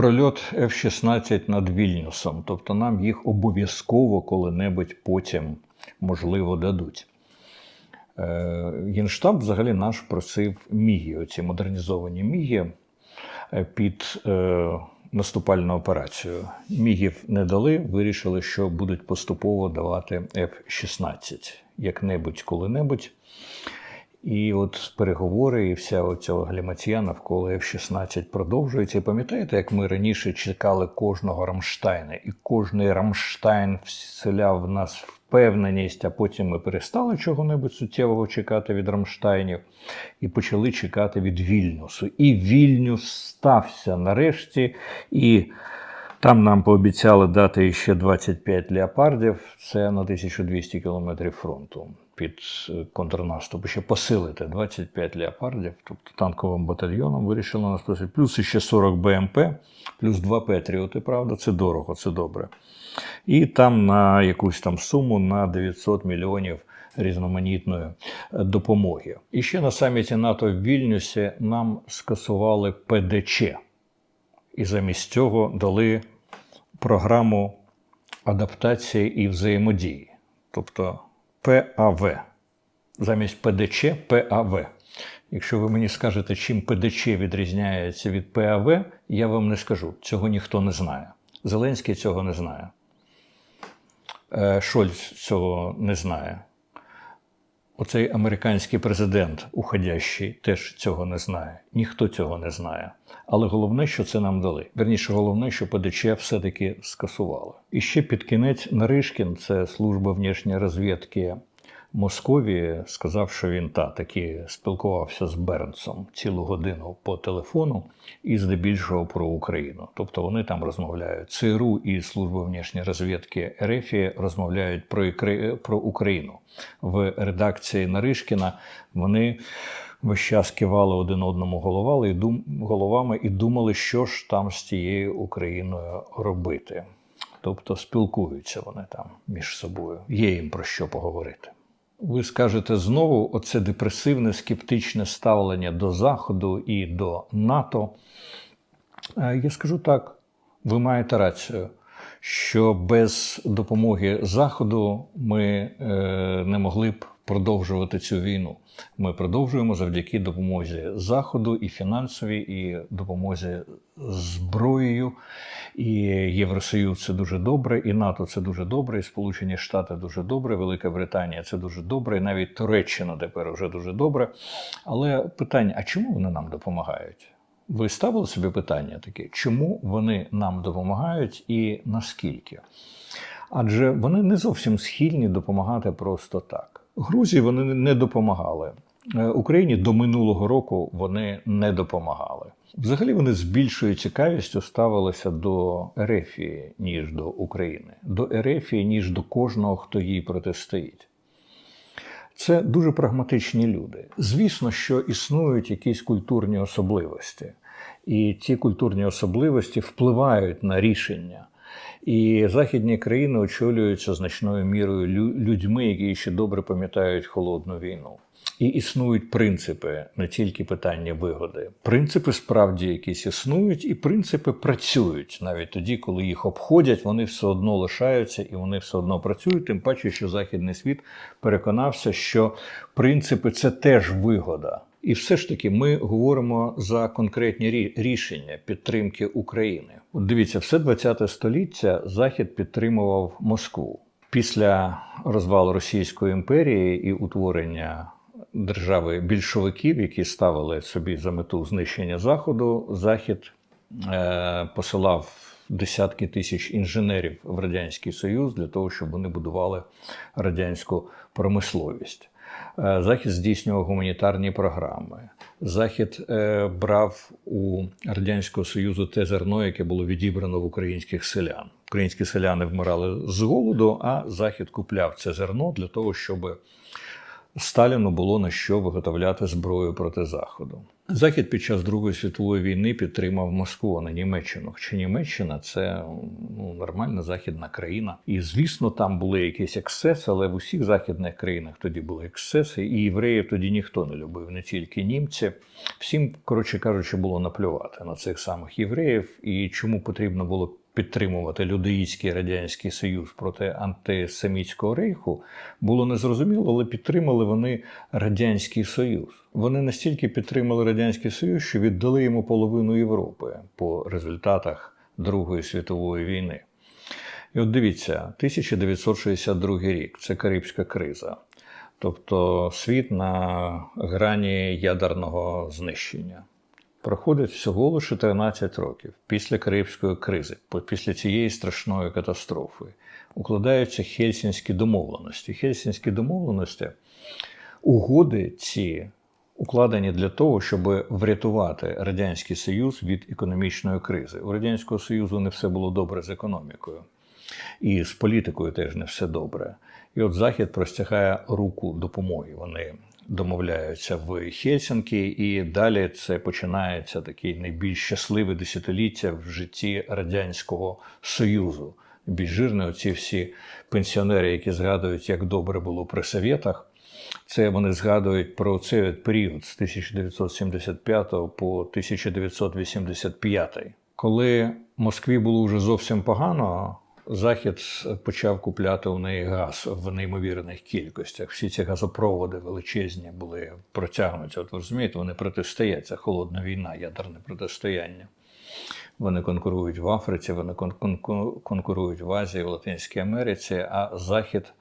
прольот F-16 над Вільнюсом. Тобто нам їх обов'язково коли-небудь потім, можливо, дадуть. Е, Генштаб взагалі наш просив міги, оці модернізовані міги е, під е, наступальну операцію. Мігів не дали, вирішили, що будуть поступово давати F-16 як-небудь, коли-небудь. І от переговори і вся оця галіматія навколо F-16 продовжується. І пам'ятаєте, як ми раніше чекали кожного Рамштайна, і кожний Рамштайн вселяв в нас впевненість, а потім ми перестали чого-небудь суттєвого чекати від Рамштайнів і почали чекати від Вільнюсу. І Вільнюс стався нарешті. І там нам пообіцяли дати ще 25 леопардів. Це на 1200 кілометрів фронту під е, контрнаступ. Ще посилити 25 леопардів, тобто танковим батальйоном вирішили нас просити. Плюс ще 40 БМП, плюс 2 Петріоти, правда, це дорого, це добре. І там на якусь там суму на 900 мільйонів різноманітної е, допомоги. І ще на саміті НАТО в Вільнюсі нам скасували ПДЧ. І замість цього дали програму адаптації і взаємодії, тобто ПАВ. Замість ПДЧ ПАВ. Якщо ви мені скажете, чим ПДЧ відрізняється від ПАВ, я вам не скажу. Цього ніхто не знає. Зеленський цього не знає. Е, Шольц цього не знає. Оцей американський президент, уходящий, теж цього не знає. Ніхто цього не знає. Але головне, що це нам дали. Верніше, головне, що ПДЧ все-таки скасували. І ще під кінець Наришкін, це служба внішньої розвідки Московії, сказав, що він та таки спілкувався з Бернсом цілу годину по телефону і здебільшого про Україну. Тобто вони там розмовляють. ЦРУ і служба внішньої розвідки РФ розмовляють про, про Україну. В редакції Наришкіна вони весь час кивали один одному головали і дум, головами і думали, що ж там з тією Україною робити. Тобто спілкуються вони там між собою. Є їм про що поговорити. Ви скажете знову оце депресивне, скептичне ставлення до Заходу і до НАТО. Е, Я скажу так: ви маєте рацію, що без допомоги Заходу ми е, не могли б продовжувати цю війну. Ми продовжуємо завдяки допомозі Заходу і фінансовій, і допомозі зброєю. І Євросоюз це дуже добре, і НАТО це дуже добре, і Сполучені Штати дуже добре, Велика Британія це дуже добре, і навіть Туреччина тепер вже дуже добре. Але питання: а чому вони нам допомагають? Ви ставили собі питання таке, чому вони нам допомагають і наскільки? Адже вони не зовсім схильні допомагати просто так. Грузії вони не допомагали. Е, Україні до минулого року вони не допомагали. Взагалі вони з більшою цікавістю ставилися до Ерефії, ніж до України, до Ерефії, ніж до кожного, хто їй протистоїть. Це дуже прагматичні люди. Звісно, що існують якісь культурні особливості, і ці культурні особливості впливають на рішення. І західні країни очолюються значною мірою людьми, які ще добре пам'ятають холодну війну. І існують принципи, не тільки питання вигоди. Принципи справді якісь існують, і принципи працюють навіть тоді, коли їх обходять, вони все одно лишаються і вони все одно працюють. Тим паче, що західний світ переконався, що принципи це теж вигода. І все ж таки ми говоримо за конкретні рішення підтримки України. От дивіться, все 20 століття Захід підтримував Москву. Після розвалу Російської імперії і утворення держави більшовиків, які ставили собі за мету знищення Заходу, Захід е, посилав десятки тисяч інженерів в Радянський Союз для того, щоб вони будували радянську промисловість. Е, Захід здійснював гуманітарні програми. Захід е, брав у Радянського Союзу те зерно, яке було відібрано в українських селян. Українські селяни вмирали з голоду, а Захід купляв це зерно для того, щоб Сталіну було на що виготовляти зброю проти Заходу. Захід під час Другої світової війни підтримав Москву, а не Німеччину. Хоча Німеччина це ну, нормальна західна країна. І звісно, там були якісь ексцеси, але в усіх західних країнах тоді були ексцеси, і євреїв тоді ніхто не любив, не тільки німці. Всім, коротше кажучи, було наплювати на цих самих євреїв, і чому потрібно було підтримувати Людоїцький радянський союз проти антисемітського рейху, було незрозуміло, але підтримали вони радянський союз. Вони настільки підтримали радянський союз, що віддали йому половину Європи по результатах Другої світової війни. І от дивіться, 1962 рік це Карибська криза. Тобто світ на грані ядерного знищення. Проходить всього лише 13 років після Карибської кризи, після цієї страшної катастрофи. Укладаються Хельсінські домовленості. Хельсінські домовленості, угоди ці укладені для того, щоб врятувати Радянський Союз від економічної кризи. У Радянського Союзу не все було добре з економікою, і з політикою теж не все добре. І от Захід простягає руку допомоги. Вони домовляються в Хельсінкі, і далі це починається такий найбільш щасливе десятиліття в житті Радянського Союзу. Більш жирні оці всі пенсіонери, які згадують, як добре було при совєтах. Це вони згадують про цей період з 1975 по 1985. Коли Москві було вже зовсім погано, Захід почав купляти у неї газ в неймовірних кількостях. Всі ці газопроводи величезні були протягнуті. От ви розумієте, вони протистоять. Це холодна війна, ядерне протистояння. Вони конкурують в Африці, вони конкурують в Азії, в Латинській Америці, а Захід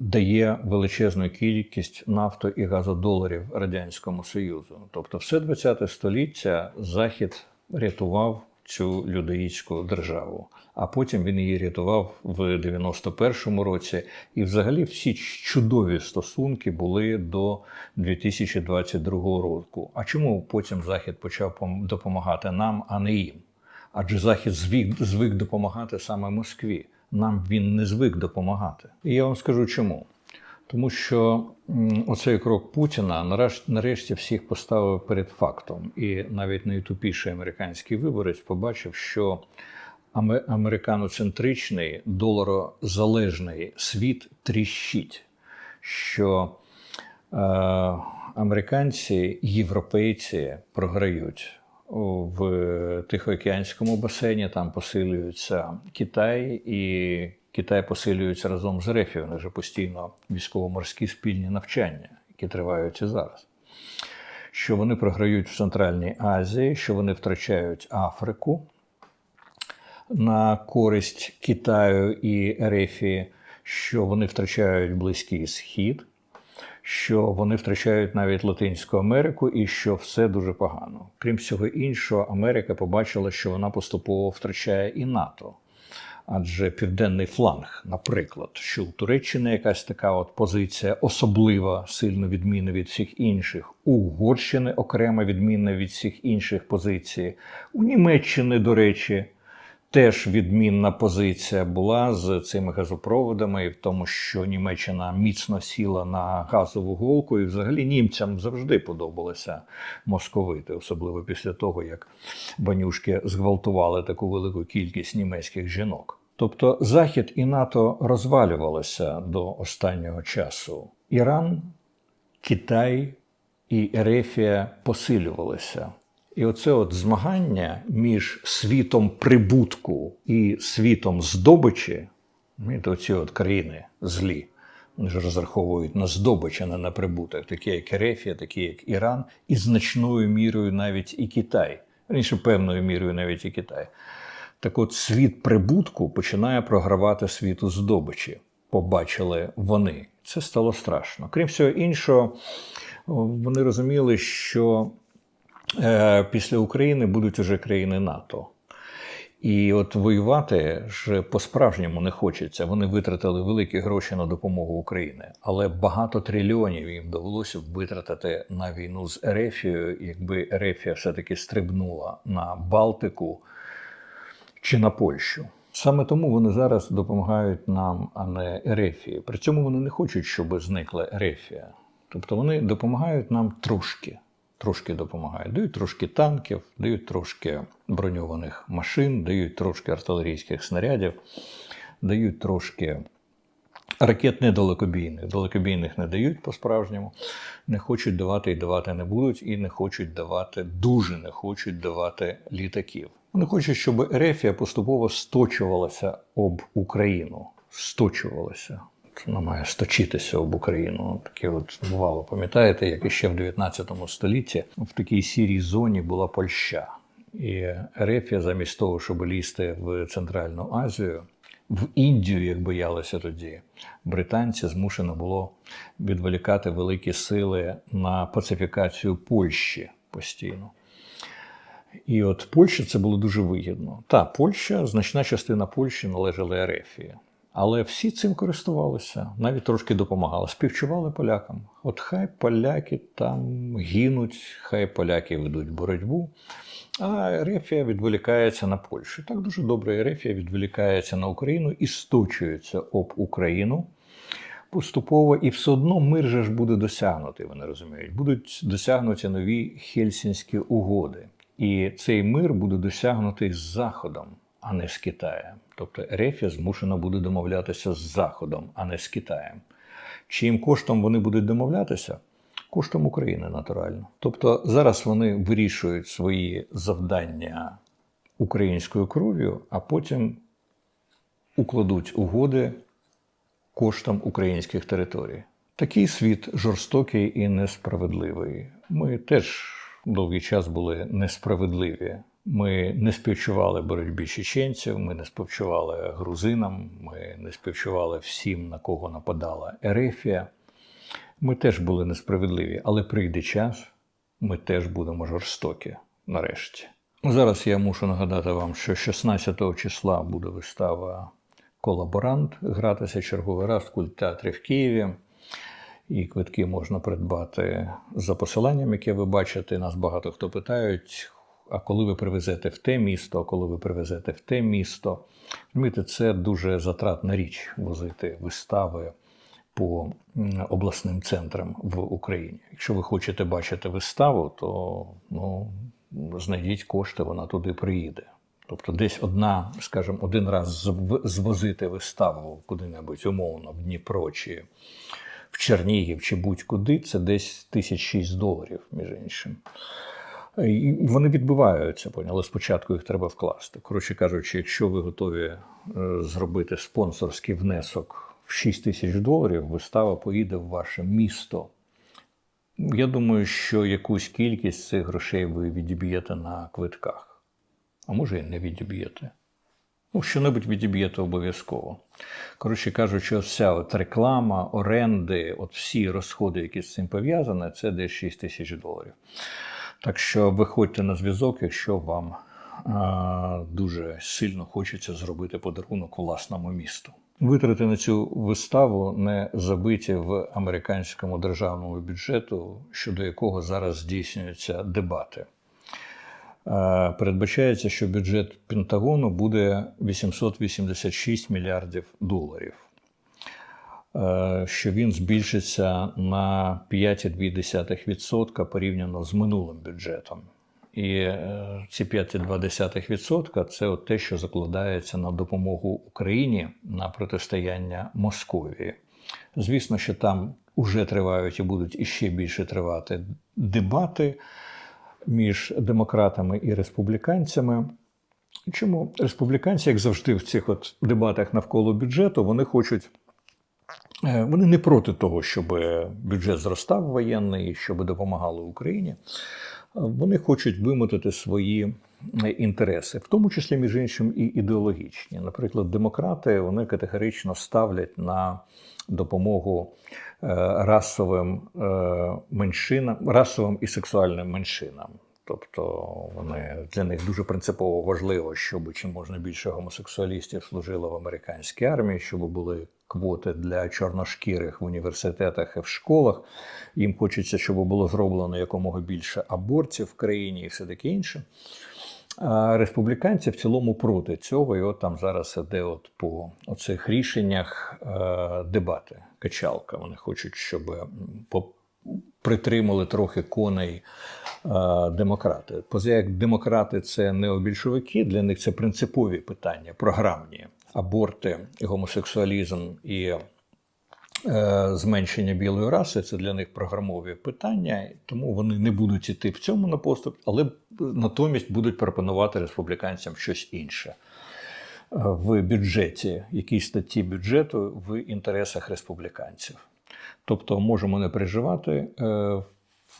дає величезну кількість нафто і газодоларів Радянському Союзу. Тобто, все ХХ століття Захід рятував цю людоїцьку державу. А потім він її рятував в 91-му році. І, взагалі, всі чудові стосунки були до 2022 року. А чому потім Захід почав допомагати нам, а не їм? Адже Захід звик, звик допомагати саме Москві. Нам він не звик допомагати. І я вам скажу чому. Тому що оцей крок Путіна нарешті всіх поставив перед фактом, і навіть найтупіший американський виборець побачив, що американоцентричний доларозалежний світ тріщить, що е, американці, європейці програють в Тихоокеанському басейні, там посилюється Китай і. Китай посилюється разом з РФ, вони вже постійно військово-морські спільні навчання, які тривають і зараз. Що вони програють в Центральній Азії, що вони втрачають Африку на користь Китаю і Ерефії, що вони втрачають Близький Схід, що вони втрачають навіть Латинську Америку і що все дуже погано. Крім всього іншого, Америка побачила, що вона поступово втрачає і НАТО. Адже південний фланг, наприклад, що у Туреччини якась така от позиція особлива, сильно відмінна від всіх інших, Угорщини окремо відмінна від всіх інших позицій, у Німеччини, до речі, теж відмінна позиція була з цими газопроводами, і в тому, що Німеччина міцно сіла на газову голку, і взагалі німцям завжди подобалося московити, особливо після того, як банюшки зґвалтували таку велику кількість німецьких жінок. Тобто Захід і НАТО розвалювалися до останнього часу. Іран, Китай і Ерефія посилювалися. І оце от змагання між світом прибутку і світом здобичі, оці от країни злі, вони ж розраховують на здобич, а не на прибуток, такі як Ерефія, такі як Іран, і значною мірою навіть і Китай, раніше певною мірою навіть і Китай. Так от світ прибутку починає програвати світу здобичі. Побачили вони. Це стало страшно. Крім всього іншого, вони розуміли, що Е, після України будуть уже країни НАТО. І от воювати ж по-справжньому не хочеться. Вони витратили великі гроші на допомогу Україні, але багато трильйонів їм довелося витратити на війну з Ерефією, якби Ерефія все-таки стрибнула на Балтику чи на Польщу. Саме тому вони зараз допомагають нам, а не Ерефії. При цьому вони не хочуть, щоб зникла Ерефія. Тобто вони допомагають нам трошки. Трошки допомагають. Дають трошки танків, дають трошки броньованих машин, дають трошки артилерійських снарядів, дають трошки ракет недалекобійних. Далекобійних не дають по-справжньому, не хочуть давати і давати не будуть, і не хочуть давати, дуже не хочуть давати літаків. Вони хочуть, щоб Ерефія поступово сточувалася об Україну. Сточувалася. Вона має сточитися об Україну. Таке от бувало. Пам'ятаєте, як іще в 19 столітті в такій сірій зоні була Польща. І Ерефія, замість того, щоб лізти в Центральну Азію, в Індію, як боялися тоді, британці змушено було відволікати великі сили на пацифікацію Польщі постійно. І от Польща це було дуже вигідно. Та Польща, значна частина Польщі належала Ерефії. Але всі цим користувалися, навіть трошки допомагали, співчували полякам. От хай поляки там гинуть, хай поляки ведуть боротьбу, а Ерефія відволікається на Польщу. Так дуже добре, Ерефія відволікається на Україну і сточується об Україну поступово, і все одно мир же ж буде досягнутий, вони розуміють. Будуть досягнуті нові Хельсінські угоди. І цей мир буде досягнутий з Заходом, а не з Китаєм. Тобто Ерефія змушена буде домовлятися з Заходом, а не з Китаєм. Чиїм коштом вони будуть домовлятися? Коштом України, натурально. Тобто зараз вони вирішують свої завдання українською кров'ю, а потім укладуть угоди коштом українських територій. Такий світ жорстокий і несправедливий. Ми теж довгий час були несправедливі. Ми не співчували боротьбі чеченців, ми не співчували грузинам, ми не співчували всім, на кого нападала Ерефія. Ми теж були несправедливі, але прийде час, ми теж будемо жорстокі нарешті. Зараз я мушу нагадати вам, що 16 числа буде вистава Колаборант гратися черговий раз в культтеатрі в Києві. І квитки можна придбати за посиланням, яке ви бачите. Нас багато хто питають. А коли ви привезете в те місто, а коли ви привезете в те місто, розумієте, це дуже затратна річ возити вистави по обласним центрам в Україні. Якщо ви хочете бачити виставу, то ну, знайдіть кошти, вона туди приїде. Тобто десь одна, скажімо, один раз звозити виставу куди-небудь умовно в Дніпро чи в Чернігів чи будь-куди, це десь тисяч шість доларів, між іншим. І вони відбиваються, поняли? спочатку їх треба вкласти. Коротше кажучи, якщо ви готові е, зробити спонсорський внесок в 6 тисяч доларів, вистава поїде в ваше місто. Я думаю, що якусь кількість цих грошей ви відіб'єте на квитках, а може і не відіб'єте. Ну, що-небудь відіб'єте обов'язково. Коротше кажучи, вся от реклама, оренди, от всі розходи, які з цим пов'язані, це десь 6 тисяч доларів. Так що виходьте на зв'язок, якщо вам а, дуже сильно хочеться зробити подарунок власному місту. Витрати на цю виставу не забиті в американському державному бюджету, щодо якого зараз здійснюються дебати. Е, Передбачається, що бюджет Пентагону буде 886 мільярдів доларів, Е, що він збільшиться на 5,2% порівняно з минулим бюджетом. І е, ці 5,2% це от те, що закладається на допомогу Україні на протистояння Московії. Звісно, що там вже тривають і будуть іще більше тривати дебати між демократами і республіканцями. Чому республіканці, як завжди, в цих от дебатах навколо бюджету, вони хочуть. е, Вони не проти того, щоб бюджет зростав воєнний, щоб допомагало Україні. Вони хочуть вимотати свої е, інтереси, в тому числі, між іншим, і ідеологічні. Наприклад, демократи вони категорично ставлять на допомогу расовим е, меншинам, расовим і сексуальним меншинам. Тобто вони для них дуже принципово важливо, щоб чим можна більше гомосексуалістів служило в американській армії, щоб були квоти для чорношкірих в університетах і в школах. Їм хочеться, щоб було зроблено якомога більше абортів в країні і все таке інше. Республіканці в цілому проти цього, і от там зараз іде от по оцих рішеннях е, дебати, качалка. Вони хочуть, щоб притримали трохи коней е, демократи. Поза як демократи це необільшовики, для них це принципові питання, програмні аборти, гомосексуалізм і зменшення білої раси це для них програмові питання, тому вони не будуть іти в цьому на поступ, але натомість будуть пропонувати республіканцям щось інше е, в бюджеті, якійсь статті бюджету в інтересах республіканців. Тобто можемо не переживати. е,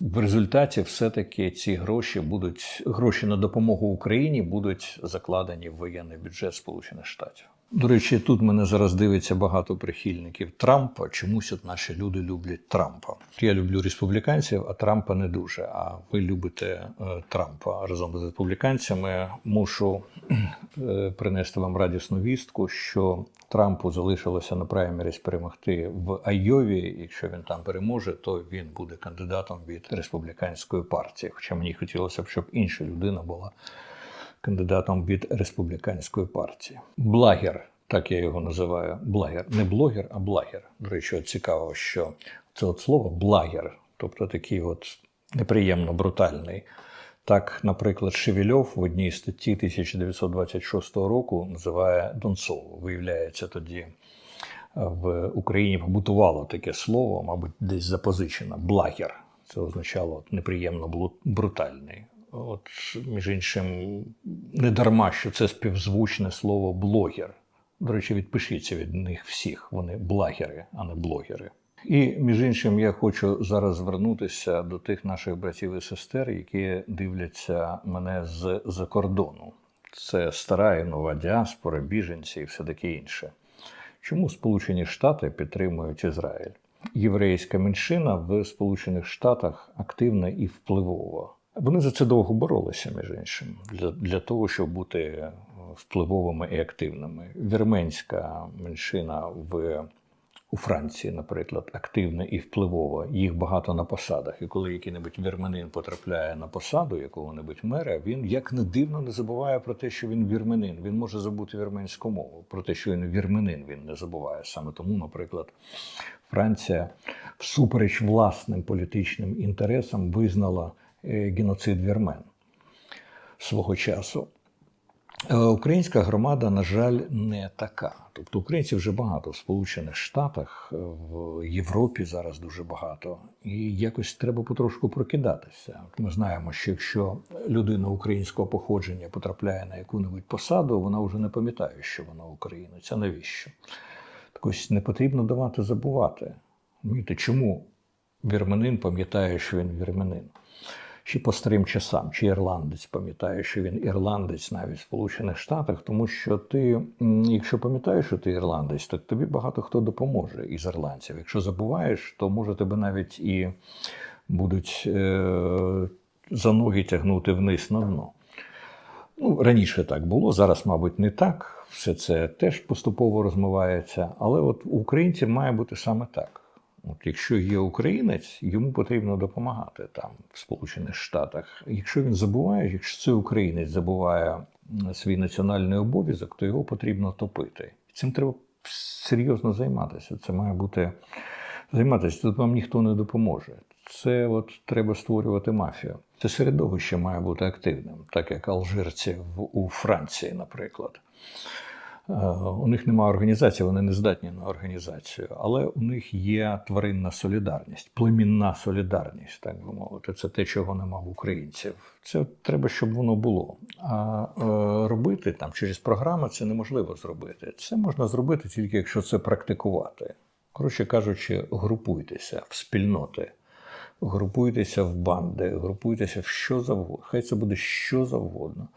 В результаті все-таки ці гроші будуть гроші на допомогу Україні будуть закладені в воєнний бюджет Сполучених Штатів. До речі, тут мене зараз дивиться багато прихильників Трампа. Чомусь от наші люди люблять Трампа. Я люблю республіканців, а Трампа не дуже. А ви любите е, Трампа разом з республіканцями. Мушу е, принести вам радісну вістку, що Трампу залишилося на праймеріс перемогти в Айові. Якщо він там переможе, то він буде кандидатом від республіканської партії. Хоча мені хотілося б, щоб інша людина була кандидатом від республіканської партії. Благер, так я його називаю. Благер. Не блогер, а благер. До речі, цікаво, що це от слово благер, тобто такий от неприємно брутальний. Так, наприклад, Шевельов в одній статті 1926 року називає Донцову. Виявляється, тоді в Україні побутувало таке слово, мабуть, десь запозичено благер. Це означало неприємно брутальний. От, між іншим, не дарма, що це співзвучне слово блогер. До речі, відпишіться від них всіх. Вони благери, а не блогери. І між іншим, я хочу зараз звернутися до тих наших братів і сестер, які дивляться мене з-за кордону. Це стара і нова діаспора, біженці і все таке інше. Чому Сполучені Штати підтримують Ізраїль? Єврейська меншина в Сполучених Штатах активна і впливова. Вони за це довго боролися, між іншим, для, для того, щоб бути е, впливовими і активними. Вірменська меншина в у Франції, наприклад, активна і впливова. Їх багато на посадах. І коли який-небудь вірменин потрапляє на посаду якого-небудь мера, він як не дивно не забуває про те, що він вірменин. Він може забути вірменську мову. Про те, що він вірменин, він не забуває. Саме тому, наприклад, Франція всупереч власним політичним інтересам визнала геноцид вірмен свого часу. Е, Українська громада, на жаль, не така. Тобто українців вже багато в Сполучених Штатах, е, в Європі зараз дуже багато. І якось треба потрошку прокидатися. Ми знаємо, що якщо людина українського походження потрапляє на яку-небудь посаду, вона вже не пам'ятає, що вона українець. Навіщо? Так ось не потрібно давати забувати. Чому вірменин пам'ятає, що він вірменин? Чи по старим часам, чи ірландець пам'ятає, що він ірландець навіть в Сполучених Штатах, тому що ти, якщо пам'ятаєш, що ти ірландець, то тобі багато хто допоможе із ірландців. Якщо забуваєш, то може тебе навіть і будуть е- за ноги тягнути вниз на дно. Ну, раніше так було, зараз, мабуть, не так. Все це теж поступово розмивається. Але от у українців має бути саме так. От якщо є українець, йому потрібно допомагати там, в Сполучених Штатах. Якщо він забуває, якщо цей українець забуває свій національний обов'язок, то його потрібно топити. Цим треба серйозно займатися. Це має бути займатися. Тут вам ніхто не допоможе. Це от треба створювати мафію. Це середовище має бути активним, так як алжирці у Франції, наприклад. Е, У них немає організації, вони не здатні на організацію, але у них є тваринна солідарність, племінна солідарність, так би мовити. Це те, чого нема в українців. Це треба, щоб воно було. А е, робити там через програми це неможливо зробити. Це можна зробити тільки якщо це практикувати. Коротше кажучи, групуйтеся в спільноти. Групуйтеся в банди, групуйтеся в що завгодно. Хай це буде що завгодно.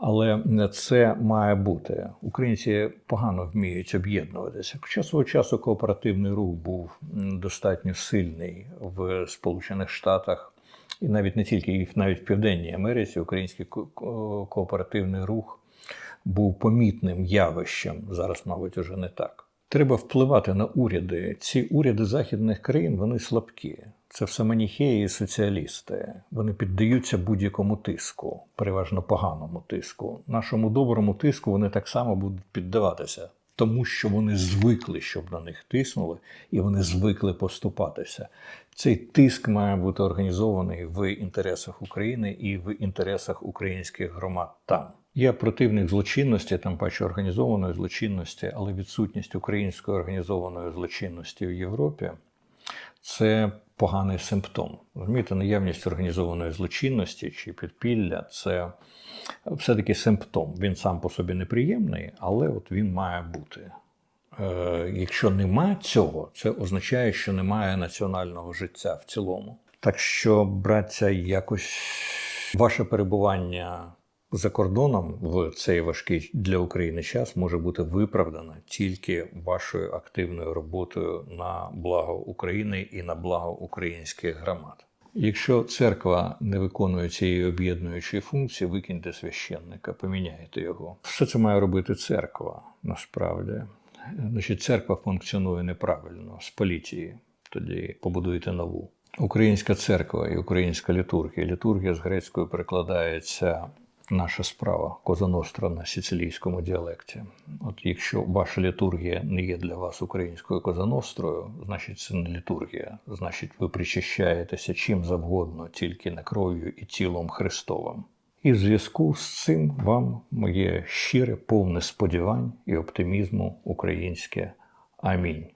Але це має бути. Українці погано вміють об'єднуватися. Хоча свого часу кооперативний рух був достатньо сильний в Сполучених Штатах, і навіть не тільки, і навіть в Південній Америці український ко- ко- кооперативний рух був помітним явищем. Зараз, мабуть, уже не так. Треба впливати на уряди. Ці уряди західних країн вони слабкі. Це все маніхеї і соціалісти. Вони піддаються будь-якому тиску, переважно поганому тиску. Нашому доброму тиску вони так само будуть піддаватися. тому що вони звикли, щоб на них тиснули, і вони звикли поступатися. Цей тиск має бути організований в інтересах України і в інтересах українських громад там. Я противник злочинності, там паче організованої злочинності, але відсутність української організованої злочинності в Європі це поганий симптом. Розумієте, наявність організованої злочинності чи підпілля це все-таки симптом. Він сам по собі неприємний, але от він має бути. Е, якщо нема цього, це означає, що немає національного життя в цілому. Так що, браття, якось ваше перебування за кордоном в цей важкий для України час може бути виправдане тільки вашою активною роботою на благо України і на благо українських громад. Якщо церква не виконує цієї об'єднуючої функції, викиньте священника, поміняйте його. Все це має робити церква насправді. Значить, церква функціонує неправильно, спаліть її, тоді побудуйте нову. Українська церква і українська літургія. Літургія з грецькою перекладається наша справа Коза Ностра на сицилійському діалекті. От якщо ваша літургія не є для вас українською козанострою, значить це не літургія. Значить, ви причащаєтеся чим завгодно, тільки не кров'ю і тілом Христовим. І в зв'язку з цим вам моє щире, повне сподівань і оптимізму українське. Амінь.